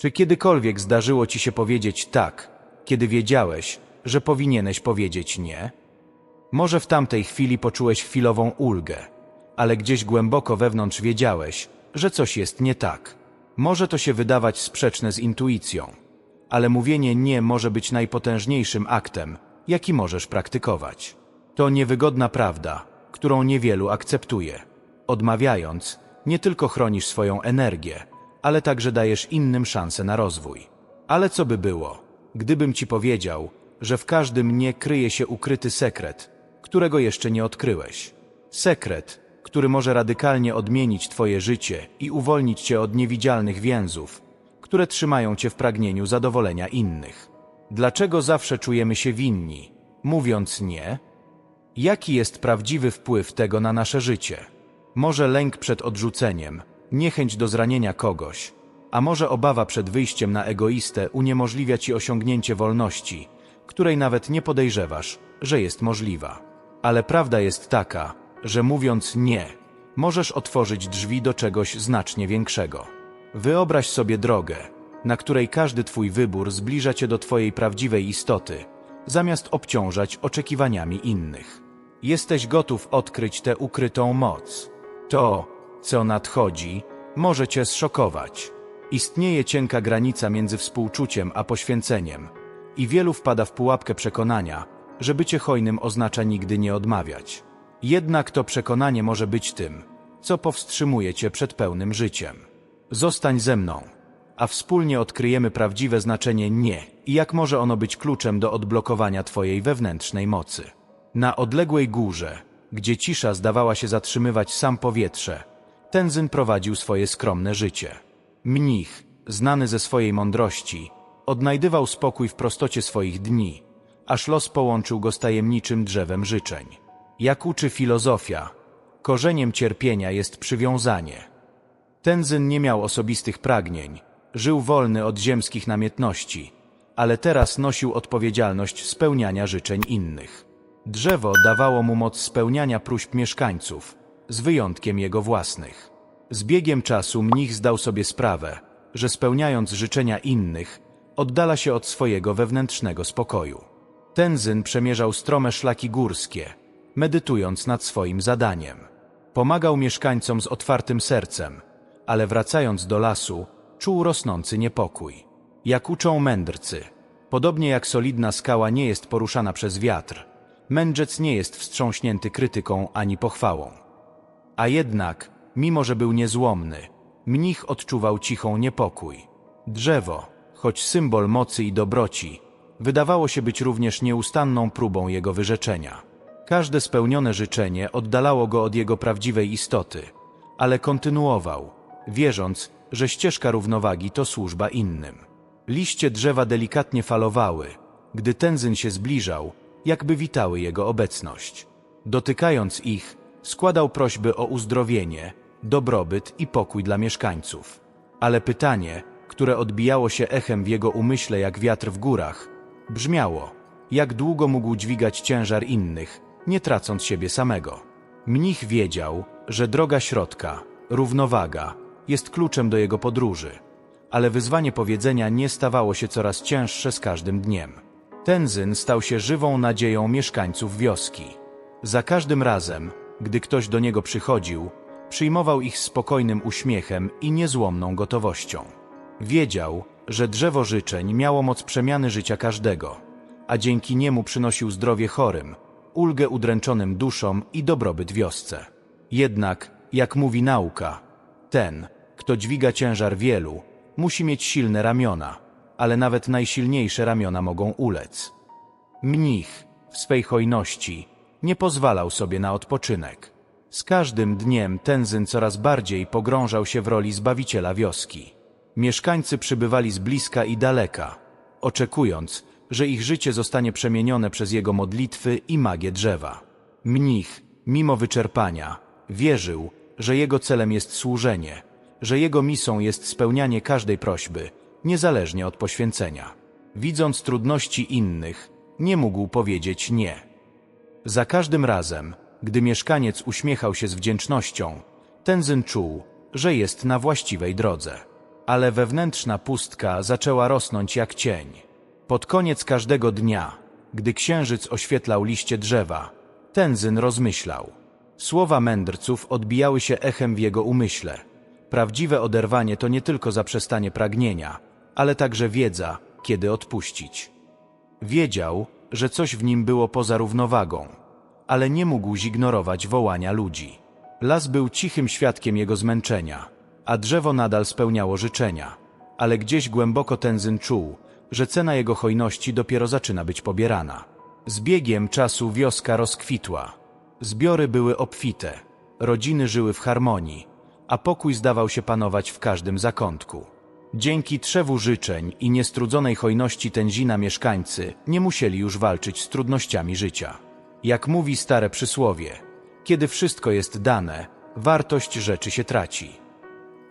Czy kiedykolwiek zdarzyło ci się powiedzieć tak, kiedy wiedziałeś, że powinieneś powiedzieć nie? Może w tamtej chwili poczułeś chwilową ulgę, ale gdzieś głęboko wewnątrz wiedziałeś, że coś jest nie tak. Może to się wydawać sprzeczne z intuicją, ale mówienie nie może być najpotężniejszym aktem, jaki możesz praktykować. To niewygodna prawda, którą niewielu akceptuje. Odmawiając, nie tylko chronisz swoją energię, ale także dajesz innym szansę na rozwój. Ale co by było, gdybym ci powiedział, że w każdym nie kryje się ukryty sekret, którego jeszcze nie odkryłeś? Sekret, który może radykalnie odmienić twoje życie i uwolnić cię od niewidzialnych więzów, które trzymają cię w pragnieniu zadowolenia innych. Dlaczego zawsze czujemy się winni, mówiąc nie? Jaki jest prawdziwy wpływ tego na nasze życie? Może lęk przed odrzuceniem, niechęć do zranienia kogoś, a może obawa przed wyjściem na egoistę uniemożliwia ci osiągnięcie wolności, której nawet nie podejrzewasz, że jest możliwa. Ale prawda jest taka, że mówiąc nie, możesz otworzyć drzwi do czegoś znacznie większego. Wyobraź sobie drogę, na której każdy twój wybór zbliża cię do twojej prawdziwej istoty, zamiast obciążać oczekiwaniami innych. Jesteś gotów odkryć tę ukrytą moc. To, co nadchodzi, może cię zszokować. Istnieje cienka granica między współczuciem a poświęceniem i wielu wpada w pułapkę przekonania, że bycie hojnym oznacza nigdy nie odmawiać. Jednak to przekonanie może być tym, co powstrzymuje cię przed pełnym życiem. Zostań ze mną, a wspólnie odkryjemy prawdziwe znaczenie nie i jak może ono być kluczem do odblokowania twojej wewnętrznej mocy. Na odległej górze, gdzie cisza zdawała się zatrzymywać sam powietrze, Tenzyn prowadził swoje skromne życie. Mnich, znany ze swojej mądrości, odnajdywał spokój w prostocie swoich dni, aż los połączył go z tajemniczym drzewem życzeń. Jak uczy filozofia, korzeniem cierpienia jest przywiązanie. Tenzyn nie miał osobistych pragnień, żył wolny od ziemskich namiętności, ale teraz nosił odpowiedzialność spełniania życzeń innych. Drzewo dawało mu moc spełniania próśb mieszkańców, z wyjątkiem jego własnych. Z biegiem czasu mnich zdał sobie sprawę, że spełniając życzenia innych, oddala się od swojego wewnętrznego spokoju. Tenzyn przemierzał strome szlaki górskie, medytując nad swoim zadaniem. Pomagał mieszkańcom z otwartym sercem, ale wracając do lasu, czuł rosnący niepokój. Jak uczą mędrcy, podobnie jak solidna skała nie jest poruszana przez wiatr, mędrzec nie jest wstrząśnięty krytyką ani pochwałą. A jednak, mimo że był niezłomny, mnich odczuwał cichą niepokój. Drzewo, choć symbol mocy i dobroci, wydawało się być również nieustanną próbą jego wyrzeczenia. Każde spełnione życzenie oddalało go od jego prawdziwej istoty, ale kontynuował, wierząc, że ścieżka równowagi to służba innym. Liście drzewa delikatnie falowały, gdy Tenzyn się zbliżał, jakby witały jego obecność. Dotykając ich, składał prośby o uzdrowienie, dobrobyt i pokój dla mieszkańców. Ale pytanie, które odbijało się echem w jego umyśle jak wiatr w górach, brzmiało: jak długo mógł dźwigać ciężar innych, nie tracąc siebie samego? Mnich wiedział, że droga środka, równowaga, jest kluczem do jego podróży, ale wyzwanie powiedzenia nie stawało się coraz cięższe z każdym dniem. Tenzyn stał się żywą nadzieją mieszkańców wioski. Za każdym razem, gdy ktoś do niego przychodził, przyjmował ich spokojnym uśmiechem i niezłomną gotowością. Wiedział, że drzewo życzeń miało moc przemiany życia każdego, a dzięki niemu przynosił zdrowie chorym, ulgę udręczonym duszom i dobrobyt wiosce. Jednak, jak mówi nauka, ten, kto dźwiga ciężar wielu, musi mieć silne ramiona, ale nawet najsilniejsze ramiona mogą ulec. Mnich, w swej hojności, nie pozwalał sobie na odpoczynek. Z każdym dniem Tenzyn coraz bardziej pogrążał się w roli zbawiciela wioski. Mieszkańcy przybywali z bliska i daleka, oczekując, że ich życie zostanie przemienione przez jego modlitwy i magię drzewa. Mnich, mimo wyczerpania, wierzył, że jego celem jest służenie, że jego misą jest spełnianie każdej prośby, niezależnie od poświęcenia. Widząc trudności innych, nie mógł powiedzieć nie. Za każdym razem, gdy mieszkaniec uśmiechał się z wdzięcznością, Tenzyn czuł, że jest na właściwej drodze. ale wewnętrzna pustka zaczęła rosnąć jak cień. Pod koniec każdego dnia, gdy księżyc oświetlał liście drzewa, Tenzyn rozmyślał. Słowa mędrców odbijały się echem w jego umyśle. Prawdziwe oderwanie to nie tylko zaprzestanie pragnienia, ale także wiedza, kiedy odpuścić. Wiedział, że coś w nim było poza równowagą, ale nie mógł zignorować wołania ludzi. Las był cichym świadkiem jego zmęczenia, a drzewo nadal spełniało życzenia, ale gdzieś głęboko Tenzyn czuł, że cena jego hojności dopiero zaczyna być pobierana. Z biegiem czasu wioska rozkwitła. Zbiory były obfite, rodziny żyły w harmonii, a pokój zdawał się panować w każdym zakątku. Dzięki trzewu życzeń i niestrudzonej hojności Tęzina mieszkańcy nie musieli już walczyć z trudnościami życia. Jak mówi stare przysłowie, kiedy wszystko jest dane, wartość rzeczy się traci.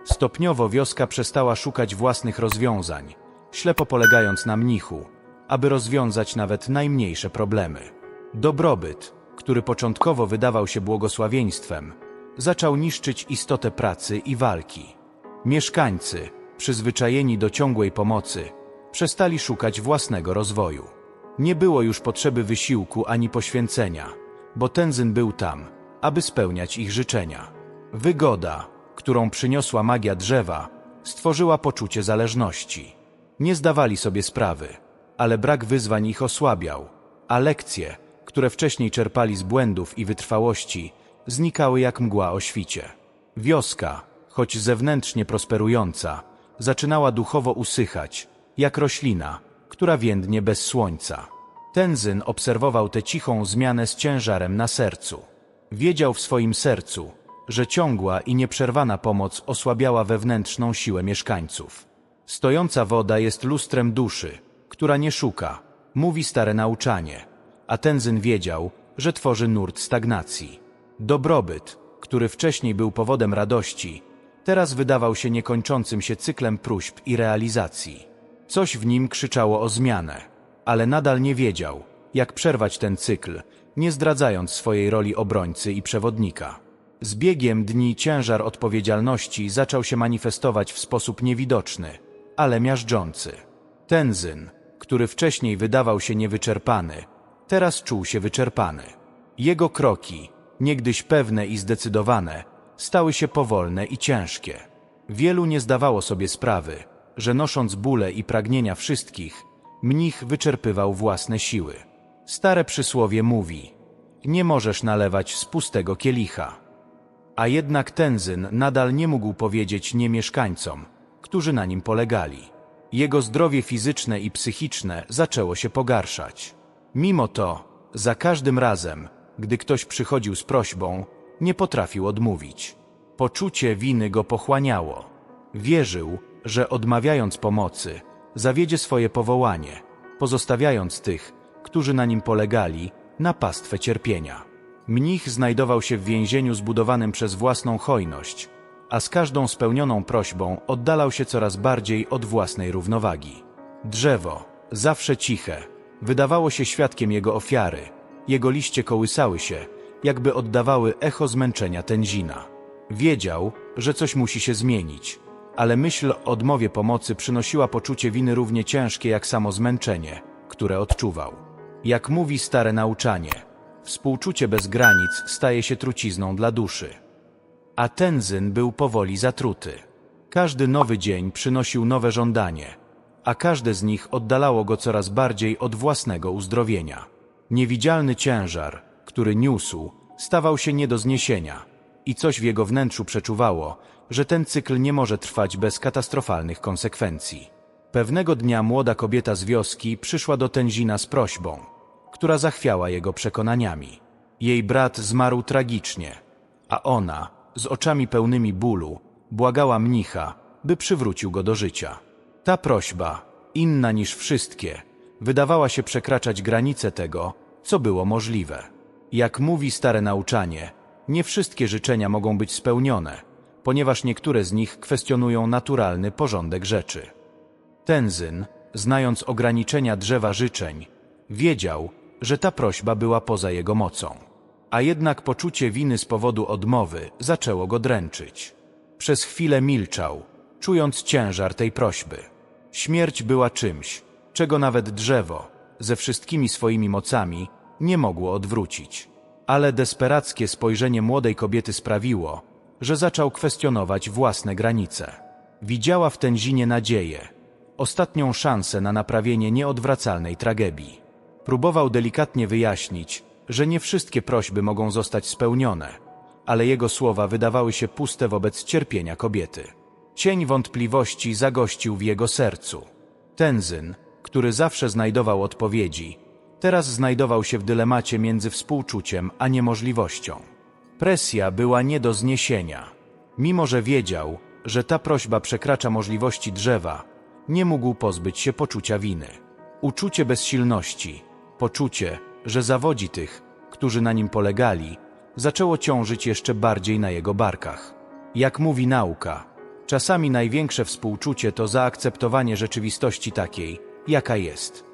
Stopniowo wioska przestała szukać własnych rozwiązań, ślepo polegając na mnichu, aby rozwiązać nawet najmniejsze problemy. Dobrobyt, który początkowo wydawał się błogosławieństwem, zaczął niszczyć istotę pracy i walki. Mieszkańcy, przyzwyczajeni do ciągłej pomocy, przestali szukać własnego rozwoju. Nie było już potrzeby wysiłku ani poświęcenia, bo Tenzyn był tam, aby spełniać ich życzenia. Wygoda, którą przyniosła magia drzewa, stworzyła poczucie zależności. Nie zdawali sobie sprawy, ale brak wyzwań ich osłabiał, a lekcje, które wcześniej czerpali z błędów i wytrwałości, znikały jak mgła o świcie. Wioska, choć zewnętrznie prosperująca, zaczynała duchowo usychać, jak roślina, która więdnie bez słońca. Tenzyn obserwował tę cichą zmianę z ciężarem na sercu. Wiedział w swoim sercu, że ciągła i nieprzerwana pomoc osłabiała wewnętrzną siłę mieszkańców. Stojąca woda jest lustrem duszy, która nie szuka, mówi stare nauczanie, a Tenzyn wiedział, że tworzy nurt stagnacji. Dobrobyt, który wcześniej był powodem radości, teraz wydawał się niekończącym się cyklem próśb i realizacji. Coś w nim krzyczało o zmianę, ale nadal nie wiedział, jak przerwać ten cykl, nie zdradzając swojej roli obrońcy i przewodnika. Z biegiem dni ciężar odpowiedzialności zaczął się manifestować w sposób niewidoczny, ale miażdżący. Tenzyn, który wcześniej wydawał się niewyczerpany, teraz czuł się wyczerpany. Jego kroki, niegdyś pewne i zdecydowane, stały się powolne i ciężkie. Wielu nie zdawało sobie sprawy, że nosząc bóle i pragnienia wszystkich, mnich wyczerpywał własne siły. Stare przysłowie mówi: Nie możesz nalewać z pustego kielicha. A jednak Tenzyn nadal nie mógł powiedzieć nie mieszkańcom, którzy na nim polegali. Jego zdrowie fizyczne i psychiczne zaczęło się pogarszać. Mimo to, za każdym razem, gdy ktoś przychodził z prośbą, nie potrafił odmówić. Poczucie winy go pochłaniało. Wierzył, że odmawiając pomocy, zawiedzie swoje powołanie, pozostawiając tych, którzy na nim polegali, na pastwę cierpienia. Mnich znajdował się w więzieniu zbudowanym przez własną hojność, a z każdą spełnioną prośbą oddalał się coraz bardziej od własnej równowagi. Drzewo, zawsze ciche, wydawało się świadkiem jego ofiary. Jego liście kołysały się, jakby oddawały echo zmęczenia Tenzina. Wiedział, że coś musi się zmienić, ale myśl o odmowie pomocy przynosiła poczucie winy równie ciężkie jak samo zmęczenie, które odczuwał. Jak mówi stare nauczanie, współczucie bez granic staje się trucizną dla duszy. A Tenzyn był powoli zatruty. Każdy nowy dzień przynosił nowe żądanie, a każde z nich oddalało go coraz bardziej od własnego uzdrowienia. Niewidzialny ciężar, który niósł, stawał się nie do zniesienia i coś w jego wnętrzu przeczuwało, że ten cykl nie może trwać bez katastrofalnych konsekwencji. Pewnego dnia młoda kobieta z wioski przyszła do Tenzina z prośbą, która zachwiała jego przekonaniami. Jej brat zmarł tragicznie, a ona, z oczami pełnymi bólu, błagała mnicha, by przywrócił go do życia. Ta prośba, inna niż wszystkie, wydawała się przekraczać granice tego, co było możliwe. Jak mówi stare nauczanie, nie wszystkie życzenia mogą być spełnione, ponieważ niektóre z nich kwestionują naturalny porządek rzeczy. Tenzyn, znając ograniczenia drzewa życzeń, wiedział, że ta prośba była poza jego mocą. A jednak poczucie winy z powodu odmowy zaczęło go dręczyć. Przez chwilę milczał, czując ciężar tej prośby. Śmierć była czymś, czego nawet drzewo, ze wszystkimi swoimi mocami, nie mogło odwrócić. Ale desperackie spojrzenie młodej kobiety sprawiło, że zaczął kwestionować własne granice. Widziała w tęzinie nadzieję, ostatnią szansę na naprawienie nieodwracalnej tragedii. Próbował delikatnie wyjaśnić, że nie wszystkie prośby mogą zostać spełnione, ale jego słowa wydawały się puste wobec cierpienia kobiety. Cień wątpliwości zagościł w jego sercu. Tenzyn, który zawsze znajdował odpowiedzi, teraz znajdował się w dylemacie między współczuciem a niemożliwością. Presja była nie do zniesienia. Mimo, że wiedział, że ta prośba przekracza możliwości drzewa, nie mógł pozbyć się poczucia winy. Uczucie bezsilności, poczucie, że zawodzi tych, którzy na nim polegali, zaczęło ciążyć jeszcze bardziej na jego barkach. Jak mówi nauka, czasami największe współczucie to zaakceptowanie rzeczywistości takiej, jaka jest.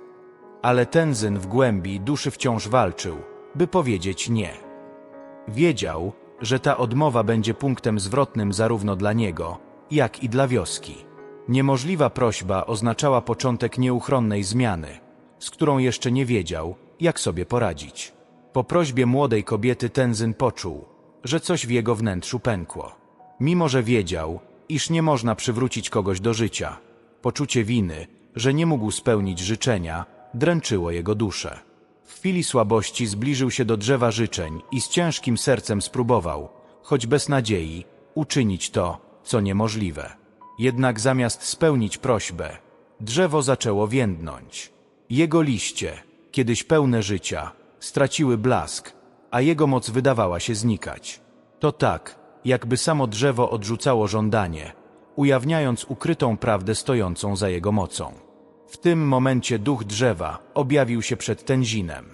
Ale Tenzyn w głębi duszy wciąż walczył, by powiedzieć nie. Wiedział, że ta odmowa będzie punktem zwrotnym zarówno dla niego, jak i dla wioski. Niemożliwa prośba oznaczała początek nieuchronnej zmiany, z którą jeszcze nie wiedział, jak sobie poradzić. Po prośbie młodej kobiety Tenzyn poczuł, że coś w jego wnętrzu pękło. Mimo, że wiedział, iż nie można przywrócić kogoś do życia, poczucie winy, że nie mógł spełnić życzenia, dręczyło jego duszę. W chwili słabości zbliżył się do drzewa życzeń i z ciężkim sercem spróbował, choć bez nadziei, uczynić to, co niemożliwe. Jednak zamiast spełnić prośbę, drzewo zaczęło więdnąć. Jego liście, kiedyś pełne życia, straciły blask, a jego moc wydawała się znikać. To tak, jakby samo drzewo odrzucało żądanie, ujawniając ukrytą prawdę stojącą za jego mocą. W tym momencie duch drzewa objawił się przed Tenzinem.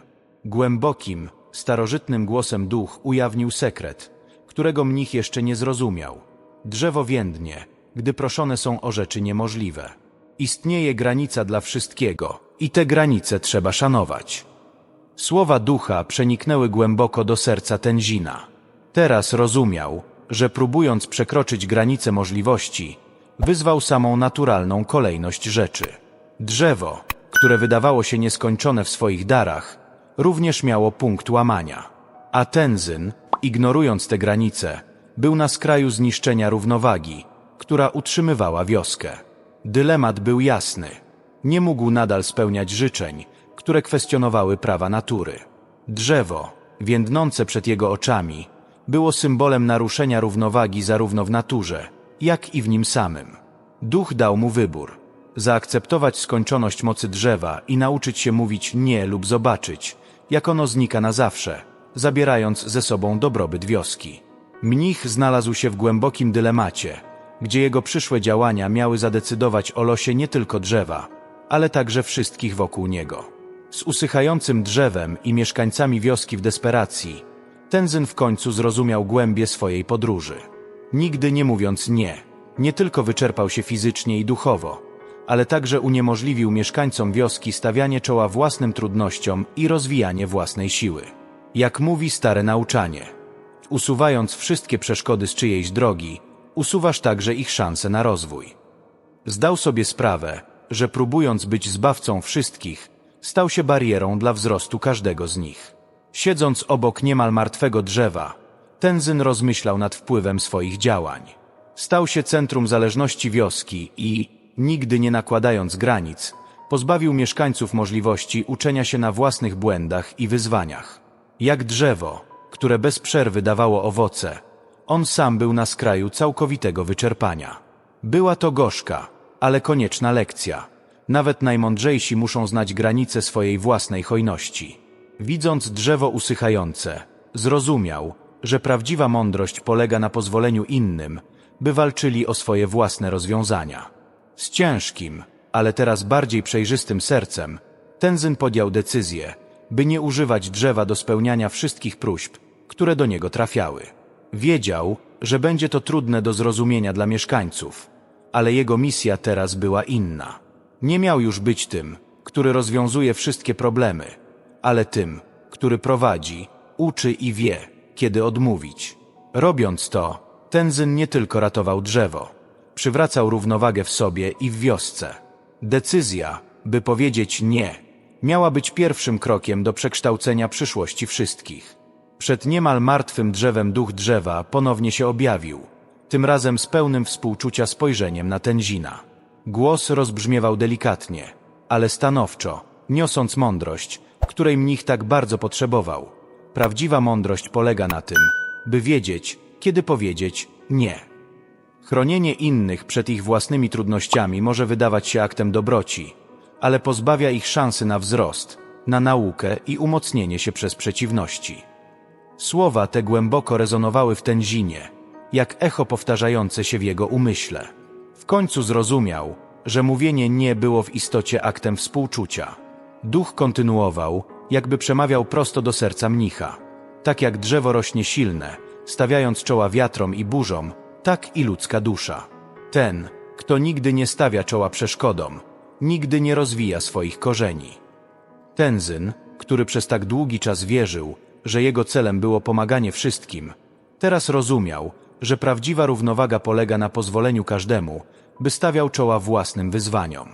Głębokim, starożytnym głosem duch ujawnił sekret, którego mnich jeszcze nie zrozumiał. Drzewo więdnie, gdy proszone są o rzeczy niemożliwe. Istnieje granica dla wszystkiego i te granice trzeba szanować. Słowa ducha przeniknęły głęboko do serca Tenzina. Teraz rozumiał, że próbując przekroczyć granice możliwości, wyzwał samą naturalną kolejność rzeczy. Drzewo, które wydawało się nieskończone w swoich darach, również miało punkt łamania. A Tenzyn, ignorując te granice, był na skraju zniszczenia równowagi, która utrzymywała wioskę. Dylemat był jasny. Nie mógł nadal spełniać życzeń, które kwestionowały prawa natury. Drzewo, więdnące przed jego oczami, było symbolem naruszenia równowagi zarówno w naturze, jak i w nim samym. Duch dał mu wybór: zaakceptować skończoność mocy drzewa i nauczyć się mówić nie lub zobaczyć, jak ono znika na zawsze, zabierając ze sobą dobrobyt wioski. Mnich znalazł się w głębokim dylemacie, gdzie jego przyszłe działania miały zadecydować o losie nie tylko drzewa, ale także wszystkich wokół niego. Z usychającym drzewem i mieszkańcami wioski w desperacji, Tenzyn w końcu zrozumiał głębie swojej podróży. Nigdy nie mówiąc nie, nie tylko wyczerpał się fizycznie i duchowo, ale także uniemożliwił mieszkańcom wioski stawianie czoła własnym trudnościom i rozwijanie własnej siły. Jak mówi stare nauczanie, usuwając wszystkie przeszkody z czyjejś drogi, usuwasz także ich szanse na rozwój. Zdał sobie sprawę, że próbując być zbawcą wszystkich, stał się barierą dla wzrostu każdego z nich. Siedząc obok niemal martwego drzewa, Tenzyn rozmyślał nad wpływem swoich działań. Stał się centrum zależności wioski i, nigdy nie nakładając granic, pozbawił mieszkańców możliwości uczenia się na własnych błędach i wyzwaniach. Jak drzewo, które bez przerwy dawało owoce, on sam był na skraju całkowitego wyczerpania. Była to gorzka, ale konieczna lekcja. Nawet najmądrzejsi muszą znać granice swojej własnej hojności. Widząc drzewo usychające, zrozumiał, że prawdziwa mądrość polega na pozwoleniu innym, by walczyli o swoje własne rozwiązania. Z ciężkim, ale teraz bardziej przejrzystym sercem, Tenzyn podjął decyzję, by nie używać drzewa do spełniania wszystkich próśb, które do niego trafiały. Wiedział, że będzie to trudne do zrozumienia dla mieszkańców, ale jego misja teraz była inna. Nie miał już być tym, który rozwiązuje wszystkie problemy, ale tym, który prowadzi, uczy i wie, kiedy odmówić. Robiąc to, Tenzyn nie tylko ratował drzewo, przywracał równowagę w sobie i w wiosce. Decyzja, by powiedzieć nie, miała być pierwszym krokiem do przekształcenia przyszłości wszystkich. Przed niemal martwym drzewem duch drzewa ponownie się objawił, tym razem z pełnym współczucia spojrzeniem na Tenzina. Głos rozbrzmiewał delikatnie, ale stanowczo, niosąc mądrość, której mnich tak bardzo potrzebował. Prawdziwa mądrość polega na tym, by wiedzieć, kiedy powiedzieć nie. Chronienie innych przed ich własnymi trudnościami może wydawać się aktem dobroci, ale pozbawia ich szansy na wzrost, na naukę i umocnienie się przez przeciwności. Słowa te głęboko rezonowały w Tenzinie, jak echo powtarzające się w jego umyśle. W końcu zrozumiał, że mówienie nie było w istocie aktem współczucia. Duch kontynuował, jakby przemawiał prosto do serca mnicha. Tak jak drzewo rośnie silne, stawiając czoła wiatrom i burzom, tak i ludzka dusza. Ten, kto nigdy nie stawia czoła przeszkodom, nigdy nie rozwija swoich korzeni. Tenzyn, który przez tak długi czas wierzył, że jego celem było pomaganie wszystkim, teraz rozumiał, że prawdziwa równowaga polega na pozwoleniu każdemu, by stawiał czoła własnym wyzwaniom.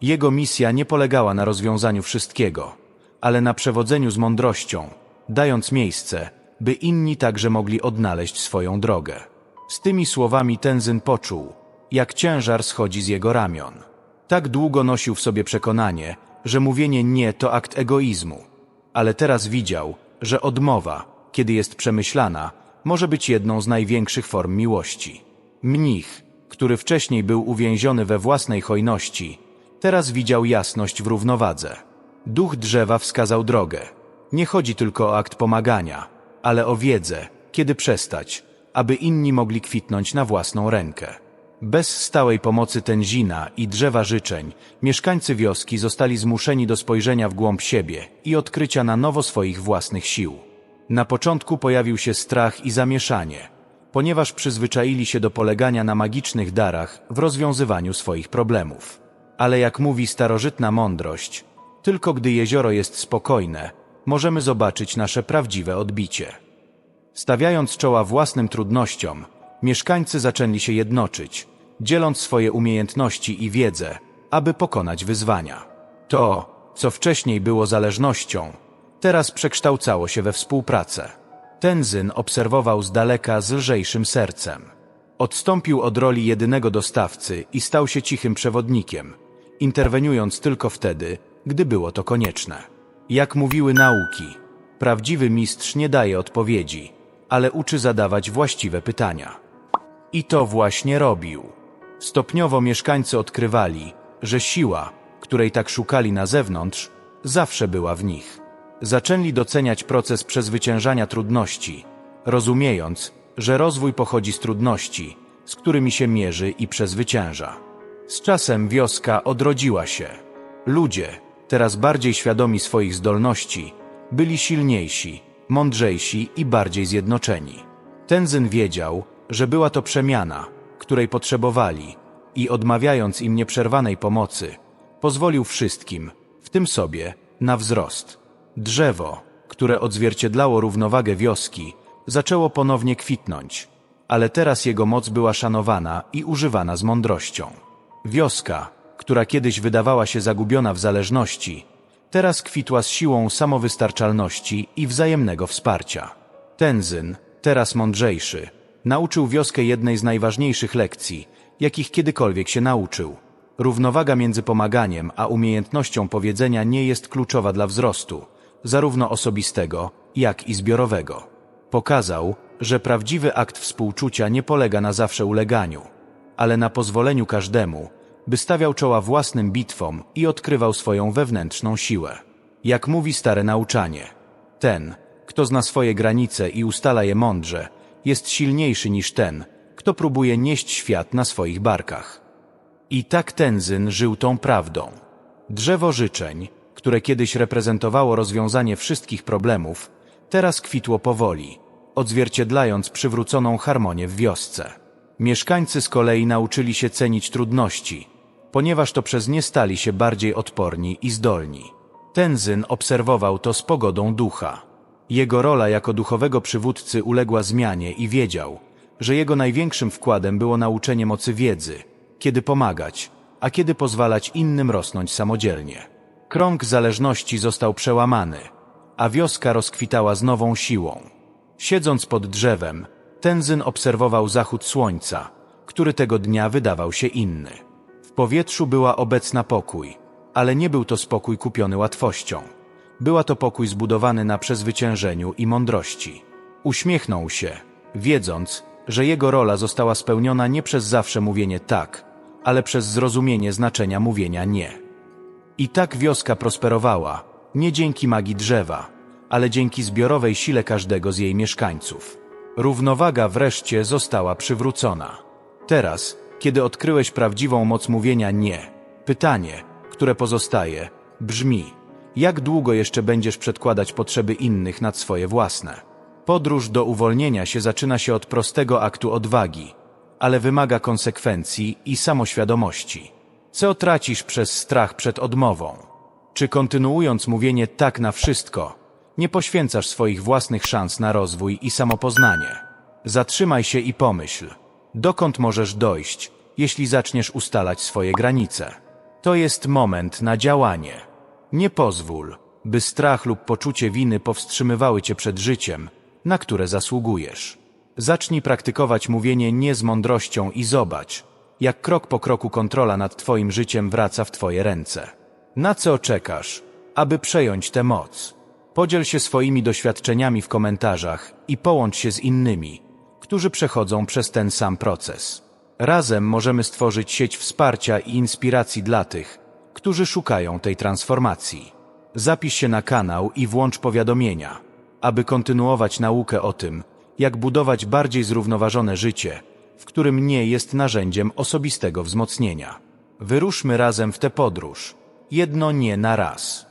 Jego misja nie polegała na rozwiązaniu wszystkiego, ale na przewodzeniu z mądrością, dając miejsce, by inni także mogli odnaleźć swoją drogę. Z tymi słowami Tenzyn poczuł, jak ciężar schodzi z jego ramion. Tak długo nosił w sobie przekonanie, że mówienie nie to akt egoizmu, ale teraz widział, że odmowa, kiedy jest przemyślana, może być jedną z największych form miłości. Mnich, który wcześniej był uwięziony we własnej hojności, teraz widział jasność w równowadze. Duch drzewa wskazał drogę. Nie chodzi tylko o akt pomagania, ale o wiedzę, kiedy przestać, aby inni mogli kwitnąć na własną rękę. Bez stałej pomocy Tenzina i drzewa życzeń, mieszkańcy wioski zostali zmuszeni do spojrzenia w głąb siebie i odkrycia na nowo swoich własnych sił. Na początku pojawił się strach i zamieszanie, ponieważ przyzwyczaili się do polegania na magicznych darach w rozwiązywaniu swoich problemów. Ale jak mówi starożytna mądrość, tylko gdy jezioro jest spokojne, możemy zobaczyć nasze prawdziwe odbicie. Stawiając czoła własnym trudnościom, mieszkańcy zaczęli się jednoczyć, dzieląc swoje umiejętności i wiedzę, aby pokonać wyzwania. To, co wcześniej było zależnością, teraz przekształcało się we współpracę. Tenzyn obserwował z daleka z lżejszym sercem. Odstąpił od roli jedynego dostawcy i stał się cichym przewodnikiem, interweniując tylko wtedy, gdy było to konieczne. Jak mówiły nauki, prawdziwy mistrz nie daje odpowiedzi, ale uczy zadawać właściwe pytania. I to właśnie robił. Stopniowo mieszkańcy odkrywali, że siła, której tak szukali na zewnątrz, zawsze była w nich. Zaczęli doceniać proces przezwyciężania trudności, rozumiejąc, że rozwój pochodzi z trudności, z którymi się mierzy i przezwycięża. Z czasem wioska odrodziła się. Ludzie, teraz bardziej świadomi swoich zdolności, byli silniejsi, mądrzejsi i bardziej zjednoczeni. Tenzyn wiedział, że była to przemiana, której potrzebowali i odmawiając im nieprzerwanej pomocy, pozwolił wszystkim, w tym sobie, na wzrost. Drzewo, które odzwierciedlało równowagę wioski, zaczęło ponownie kwitnąć, ale teraz jego moc była szanowana i używana z mądrością. Wioska, która kiedyś wydawała się zagubiona w zależności, teraz kwitła z siłą samowystarczalności i wzajemnego wsparcia. Tenzyn, teraz mądrzejszy, nauczył wioskę jednej z najważniejszych lekcji, jakich kiedykolwiek się nauczył. Równowaga między pomaganiem a umiejętnością powiedzenia nie jest kluczowa dla wzrostu, zarówno osobistego, jak i zbiorowego. Pokazał, że prawdziwy akt współczucia nie polega na zawsze uleganiu, ale na pozwoleniu każdemu, by stawiał czoła własnym bitwom i odkrywał swoją wewnętrzną siłę. Jak mówi stare nauczanie, ten, kto zna swoje granice i ustala je mądrze, jest silniejszy niż ten, kto próbuje nieść świat na swoich barkach. I tak Tenzyn żył tą prawdą. Drzewo życzeń, które kiedyś reprezentowało rozwiązanie wszystkich problemów, teraz kwitło powoli, odzwierciedlając przywróconą harmonię w wiosce. Mieszkańcy z kolei nauczyli się cenić trudności, ponieważ to przez nie stali się bardziej odporni i zdolni. Tenzyn obserwował to z pogodą ducha. Jego rola jako duchowego przywódcy uległa zmianie i wiedział, że jego największym wkładem było nauczenie mocy wiedzy, kiedy pomagać, a kiedy pozwalać innym rosnąć samodzielnie. Krąg zależności został przełamany, a wioska rozkwitała z nową siłą. Siedząc pod drzewem, Tenzyn obserwował zachód słońca, który tego dnia wydawał się inny. W powietrzu była obecna pokój, ale nie był to spokój kupiony łatwością. Była to pokój zbudowany na przezwyciężeniu i mądrości. Uśmiechnął się, wiedząc, że jego rola została spełniona nie przez zawsze mówienie tak, ale przez zrozumienie znaczenia mówienia nie. I tak wioska prosperowała, nie dzięki magii drzewa, ale dzięki zbiorowej sile każdego z jej mieszkańców. Równowaga wreszcie została przywrócona. Teraz, kiedy odkryłeś prawdziwą moc mówienia nie, pytanie, które pozostaje, brzmi: jak długo jeszcze będziesz przedkładać potrzeby innych nad swoje własne? Podróż do uwolnienia się zaczyna się od prostego aktu odwagi, ale wymaga konsekwencji i samoświadomości. Co tracisz przez strach przed odmową? Czy kontynuując mówienie tak na wszystko, nie poświęcasz swoich własnych szans na rozwój i samopoznanie? Zatrzymaj się i pomyśl, dokąd możesz dojść, jeśli zaczniesz ustalać swoje granice. To jest moment na działanie. Nie pozwól, by strach lub poczucie winy powstrzymywały cię przed życiem, na które zasługujesz. Zacznij praktykować mówienie nie z mądrością i zobacz, jak krok po kroku kontrola nad twoim życiem wraca w twoje ręce. Na co czekasz, aby przejąć tę moc? Podziel się swoimi doświadczeniami w komentarzach i połącz się z innymi, którzy przechodzą przez ten sam proces. Razem możemy stworzyć sieć wsparcia i inspiracji dla tych, którzy szukają tej transformacji. Zapisz się na kanał i włącz powiadomienia, aby kontynuować naukę o tym, jak budować bardziej zrównoważone życie, w którym nie jest narzędziem osobistego wzmocnienia. Wyruszmy razem w tę podróż. Jedno nie na raz.